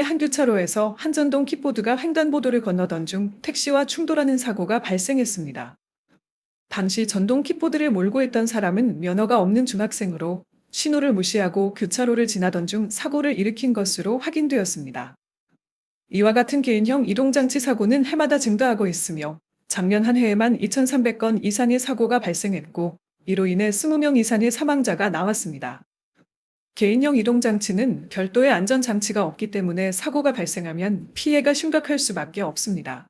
한 교차로에서 한전동 킥보드가 횡단보도를 건너던 중 택시와 충돌하는 사고가 발생했습니다. 당시 전동 킥보드를 몰고 있던 사람은 면허가 없는 중학생으로 신호를 무시하고 교차로를 지나던 중 사고를 일으킨 것으로 확인되었습니다. 이와 같은 개인형 이동장치 사고는 해마다 증가하고 있으며 작년 한 해에만 2,300건 이상의 사고가 발생했고 이로 인해 20명 이상의 사망자가 나왔습니다. 개인형 이동 장치는 별도의 안전 장치가 없기 때문에 사고가 발생하면 피해가 심각할 수밖에 없습니다.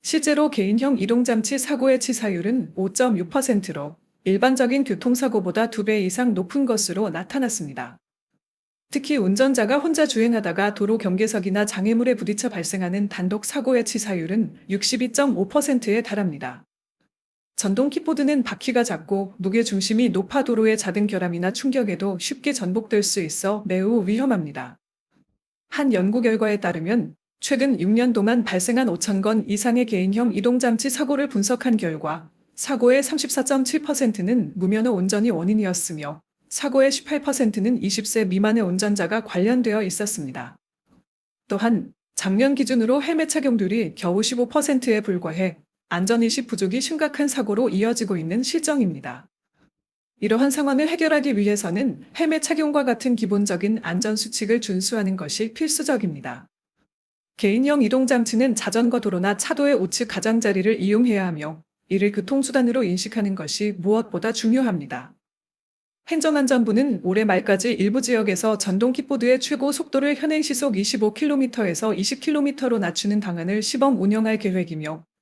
실제로 개인형 이동 장치 사고의 치사율은 5.6%로 일반적인 교통사고보다 2배 이상 높은 것으로 나타났습니다. 특히 운전자가 혼자 주행하다가 도로 경계석이나 장애물에 부딪혀 발생하는 단독 사고의 치사율은 62.5%에 달합니다. 전동 킥보드는 바퀴가 작고 무게 중심이 높아 도로의 잦은 결함이나 충격에도 쉽게 전복될 수 있어 매우 위험합니다. 한 연구 결과에 따르면 최근 6년도만 발생한 5,000건 이상의 개인형 이동장치 사고를 분석한 결과 사고의 34.7%는 무면허 운전이 원인이었으며 사고의 18%는 20세 미만의 운전자가 관련되어 있었습니다. 또한 작년 기준으로 헬멧 착용률이 겨우 15%에 불과해 안전의식 부족이 심각한 사고로 이어지고 있는 실정입니다. 이러한 상황을 해결하기 위해서는 헬멧 착용과 같은 기본적인 안전수칙을 준수하는 것이 필수적입니다. 개인형 이동장치는 자전거 도로나 차도의 우측 가장자리를 이용해야 하며 이를 교통수단으로 인식하는 것이 무엇보다 중요합니다. 행정안전부는 올해 말까지 일부 지역에서 전동 킥보드의 최고 속도를 현행 시속 25km에서 20km로 낮추는 방안을 시범 운영할 계획이며